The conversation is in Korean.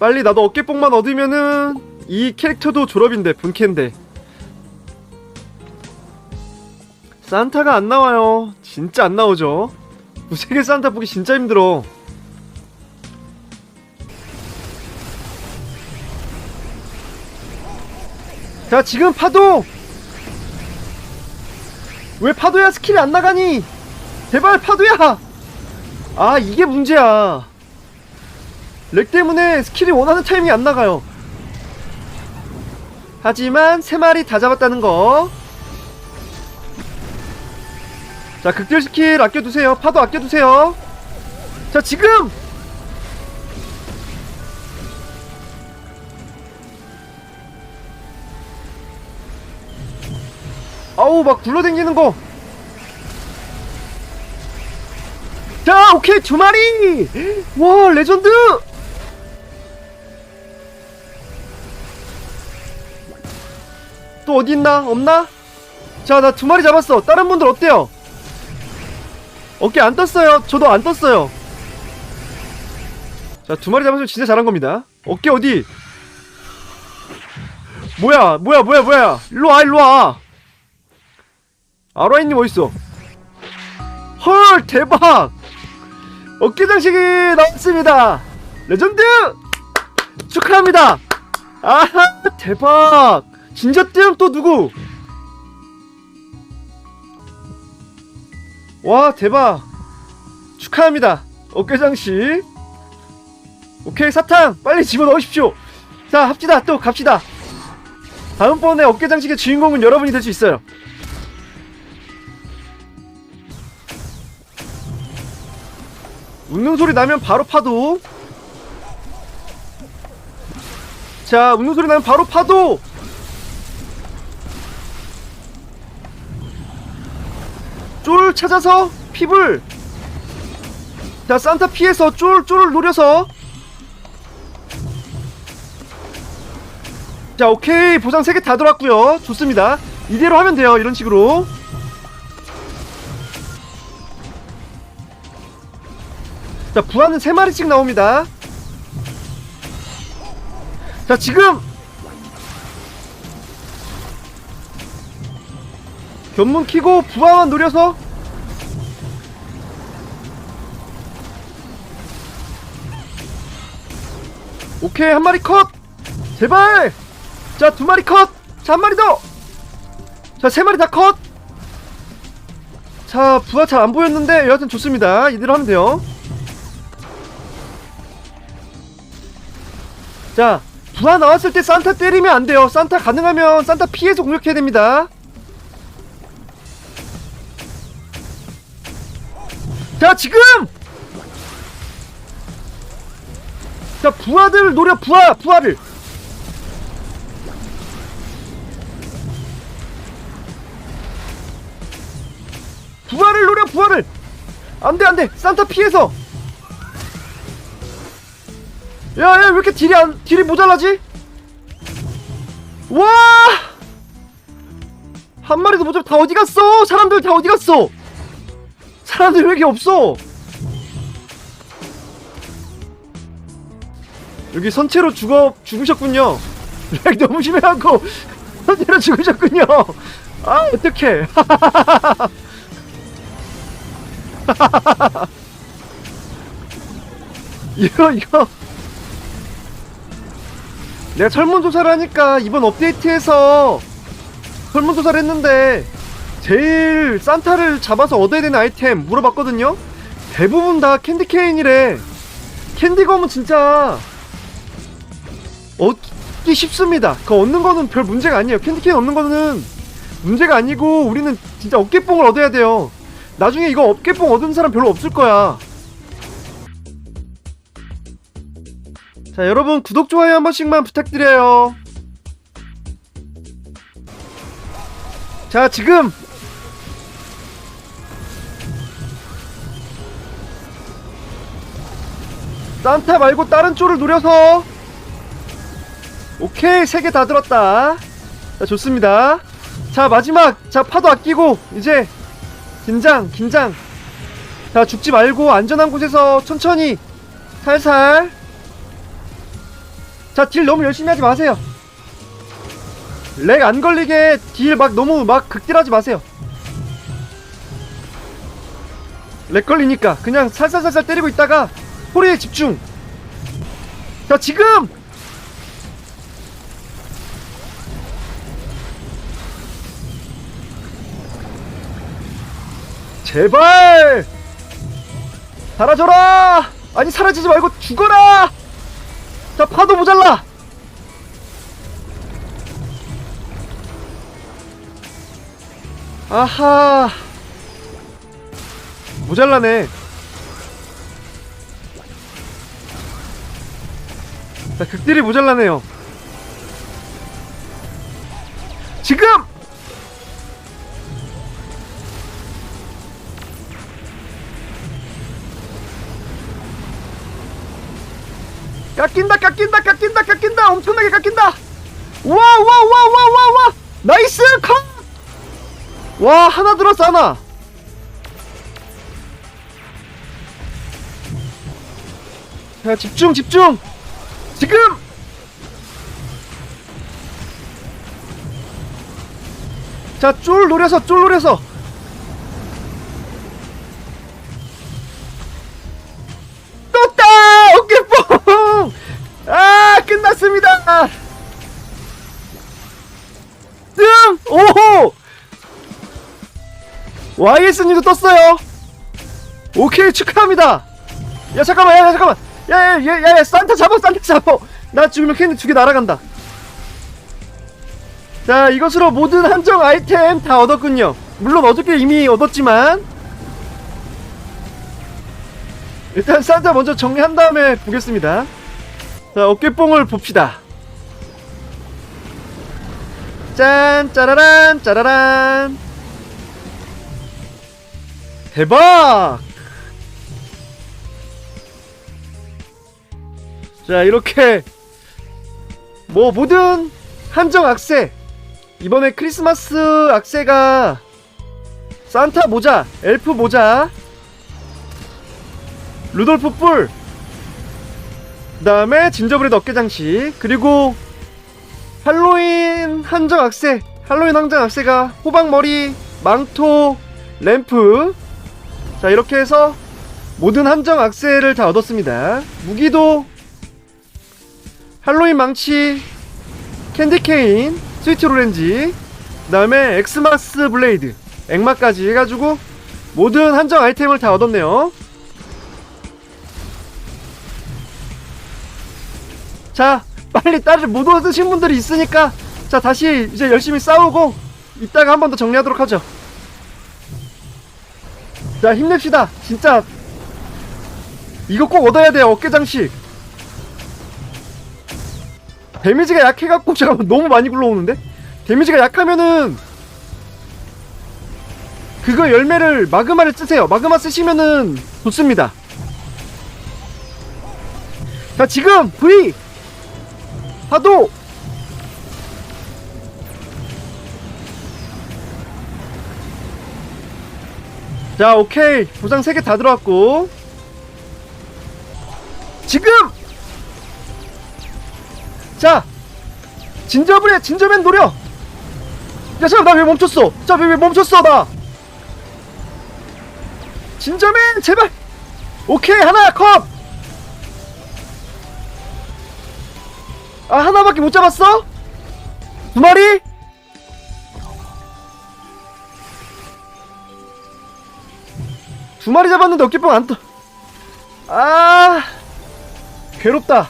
빨리 나도 어깨뽕만 얻으면은 이 캐릭터도 졸업인데 본캐인데. 산타가 안 나와요. 진짜 안 나오죠. 무색의 산타 보기 진짜 힘들어. 자 지금 파도! 왜 파도야? 스킬이 안 나가니? 제발 파도야! 아 이게 문제야 렉 때문에 스킬이 원하는 타이밍이 안 나가요 하지만 세 마리 다 잡았다는 거. 자, 극딜 스킬 아껴두세요. 파도 아껴두세요. 자, 지금! 아우, 막 굴러댕기는 거. 자, 오케이, 두 마리! 와, 레전드! 또 어디 있나? 없나? 자, 나 두 마리 잡았어. 다른 분들 어때요? 어깨 안 떴어요. 저도 안 떴어요. 자, 두 마리 잡았으면 진짜 잘한 겁니다. 어깨 어디? 뭐야, 뭐야, 뭐야, 뭐야. 일로 와, 일로 와. 아라이님 어딨어? 헐, 대박! 어깨 장식이 나왔습니다. 레전드! 축하합니다. 아하, 대박! 진저뜸 또 누구? 와 대박. 축하합니다. 어깨장식. 오케이 사탕. 빨리 집어넣으십시오. 자 합시다. 또 갑시다. 다음번에 어깨장식의 주인공은 여러분이 될 수 있어요. 웃는 소리 나면 바로 파도. 자 웃는 소리 나면 바로 파도 쫄 찾아서 핍을 자 산타 피해서 쫄 쫄을 노려서. 자 오케이. 보상 3개 다 돌았고요. 좋습니다. 이대로 하면 돼요. 이런 식으로. 자 부하는 3마리씩 나옵니다. 자 지금 견문 키고 부하만 노려서 오케이 한 마리 컷! 제발! 자 두 마리 컷자 한 마리 더자 세 마리 다컷자 부하 잘 안 보였는데 여하튼 좋습니다. 이대로 하면 돼요. 자 부하 나왔을 때 산타 때리면 안 돼요. 산타 가능하면 산타 피해서 공격해야 됩니다. 자 지금 자 부하들 노려 부하 부하를. 부하를 노려 부하를. 안돼 안돼. 산타 피해서. 야야 왜 이렇게 딜이 안 딜이 모자라지? 와 한 마리도 모자라. 다 어디 갔어? 사람들 다 어디 갔어? 사람들 왜 이렇게 없어? 여기 선체로 죽어 죽으셨군요. 렉 너무 심해하고 선체로 죽으셨군요. 아 어떡해. 이거 이거 내가 설문조사를 하니까 이번 업데이트에서 설문조사를 했는데 제일 산타를 잡아서 얻어야 되는 아이템 물어봤거든요? 대부분 다 캔디케인이래. 캔디검은 진짜 얻기 쉽습니다. 그 얻는 거는 별 문제가 아니에요. 캔디케인 얻는 거는 문제가 아니고 우리는 진짜 어깨뽕을 얻어야 돼요. 나중에 이거 어깨뽕 얻은 사람 별로 없을 거야. 자, 여러분 구독, 좋아요 한 번씩만 부탁드려요. 자, 지금 산타 말고 다른 쪽을 노려서 오케이 세 개 다 들었다. 자 좋습니다. 자 마지막. 자 파도 아끼고 이제 긴장 긴장. 자 죽지 말고 안전한 곳에서 천천히 살살. 자 딜 너무 열심히 하지 마세요. 렉 안 걸리게 딜 막 너무 막 극딜하지 마세요. 렉 걸리니까 그냥 살살살살 때리고 있다가 소리에 집중. 자 지금 제발! 사라져라! 아니 사라지지 말고 죽어라! 자 파도 모자라! 아하! 모자라네. 자 극딜이 모자라네요. 지금 깎인다 깎인다 깎인다 깎인다. 엄청나게 깎인다. 와와와와와와. 나이스 컷와 하나 들었어 하나. 자 집중 집중. 지금. 자쫄 노려서 쫄 노려서 YS님도 떴어요. 오케이 축하합니다. 야 잠깐만 야, 야 잠깐만. 야야야 야 야, 산타 잡아 산타 잡아. 나 죽으면 캔디 두 개 날아간다. 자 이것으로 모든 한정 아이템 다 얻었군요. 물론 어저께 이미 얻었지만. 일단 산타 먼저 정리한 다음에 보겠습니다. 자 어깨뽕을 봅시다. 짠 짜라란 짜라란 대박! 자 이렇게 뭐 모든 한정 악세 이번에 크리스마스 악세가 산타 모자 엘프 모자 루돌프 뿔 그 다음에 진저브레드 어깨 장식 그리고 할로윈 한정 악세 할로윈 한정 악세가 호박머리 망토 램프 자 이렇게 해서 모든 한정 악세를 다 얻었습니다. 무기도 할로윈 망치 캔디 케인 스위트 오렌지 그 다음에 엑스마스 블레이드 액마까지 해가지고 모든 한정 아이템을 다 얻었네요. 자 빨리 딸을 못 얻으신 분들이 있으니까 자 다시 이제 열심히 싸우고 이따가 한 번 더 정리하도록 하죠 자 힘냅시다. 진짜. 이거 꼭 얻어야 돼요 어깨장식. 데미지가 약해갖고 잠깐만 너무 많이 굴러오는데? 데미지가 약하면은 그거 열매를 마그마를 쓰세요. 마그마 쓰시면은 좋습니다. 자 지금 V! 파도 자 오케이. 보상 3개 다 들어왔고. 지금! 자 진저브레 진저맨 노려! 야 잠깐 나왜 멈췄어? 자왜 왜 멈췄어 나? 진저맨 제발! 오케이 하나 컵! 아 하나밖에 못 잡았어? 두 마리? 두 마리 잡았는데 어깨뽕 안 떠. 아, 괴롭다.